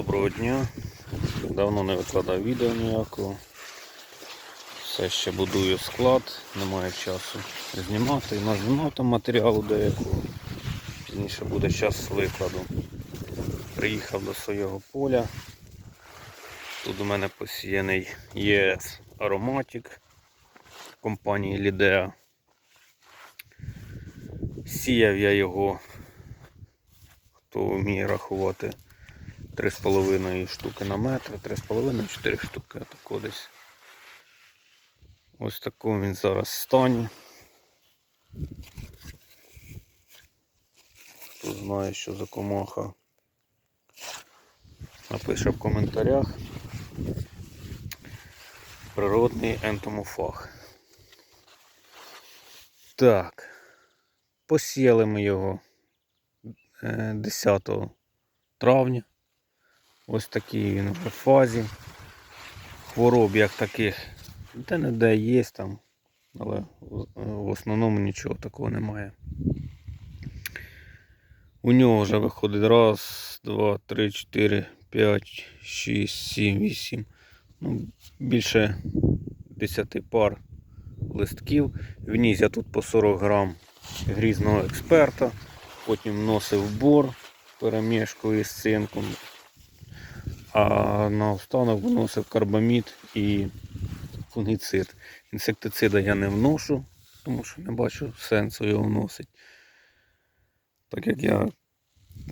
доброго дня. Давно не викладав відео ніякого. Все ще будую склад, немає часу знімати. Назнімав там матеріалу деякого. Пізніше буде час викладу. Приїхав до свого поля. Тут у мене посіяний ЄС Ароматик компанії Лідеа. Сіяв я його, хто вміє рахувати 3,5 штуки на метр, 3,5-4 штуки тако десь. Ось такому він зараз стані. Хто знає, що за комаха, напише в коментарях. Природний ентомофаг. Так. Посіяли ми його е, 10 травня. Ось такий він в фазі. Хвороб як таких де не де є там, але в- основному нічого такого немає. У нього вже виходить раз, два, три, чотири, п'ять, шість, сім, вісім. Ну, більше 10 пар листків. Вніс я тут по 40 грам грізного експерта. Потім вносив бор перемішку із цинком. А на останок вносив карбамід і фунгіцид. Інсектицида я не вношу, тому що не бачу сенсу його вносити. Так як я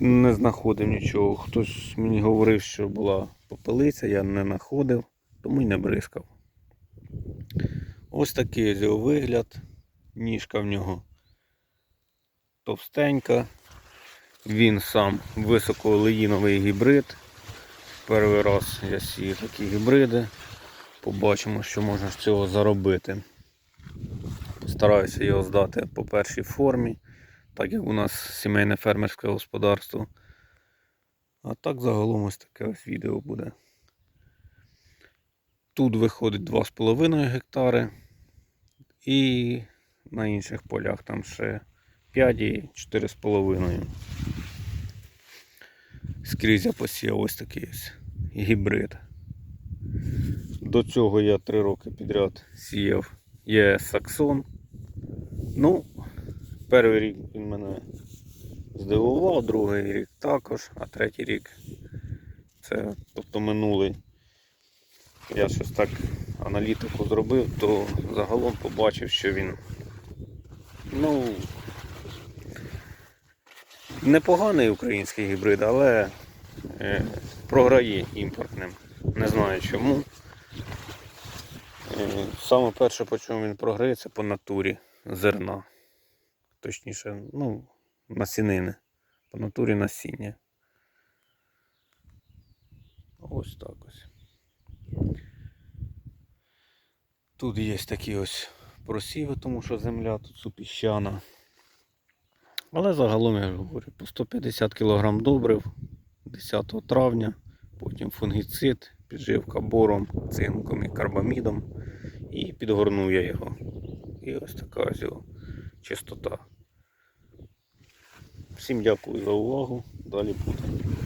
не знаходив нічого. Хтось мені говорив, що була попелиця, я не знаходив, тому й не бризкав. Ось такий його вигляд. Ніжка в нього товстенька. Він сам високоолеїновий гібрид. Перший раз я сію такі гібриди. Побачимо, що можна з цього заробити. Постараюся його здати по першій формі, так як у нас сімейне фермерське господарство. А так загалом ось таке ось відео буде. Тут виходить 2,5 гектари. І на інших полях там ще 5 і 4,5. Скрізь я посіяв ось такий ось гібрид. До цього я 3 роки підряд сіяв є Саксон. Ну, перший рік він мене здивував, другий рік також, а третій рік це тобто минулий. Я щось так аналітику зробив, то загалом побачив, що він ну непоганий український гібрид, але е, програє імпортним. Не знаю чому. Е, Саме перше, по чому він програє, це по натурі зерна. Точніше, ну, насінини. По натурі насіння. Ось так ось. Тут є такі ось просіви, тому що земля тут супіщана. Але загалом я говорю, по 150 кг добрив 10 травня, потім фунгіцид, підживка бором, цинком і карбамідом. І підгорнув я його. І ось така ось його чистота. Всім дякую за увагу. Далі буде.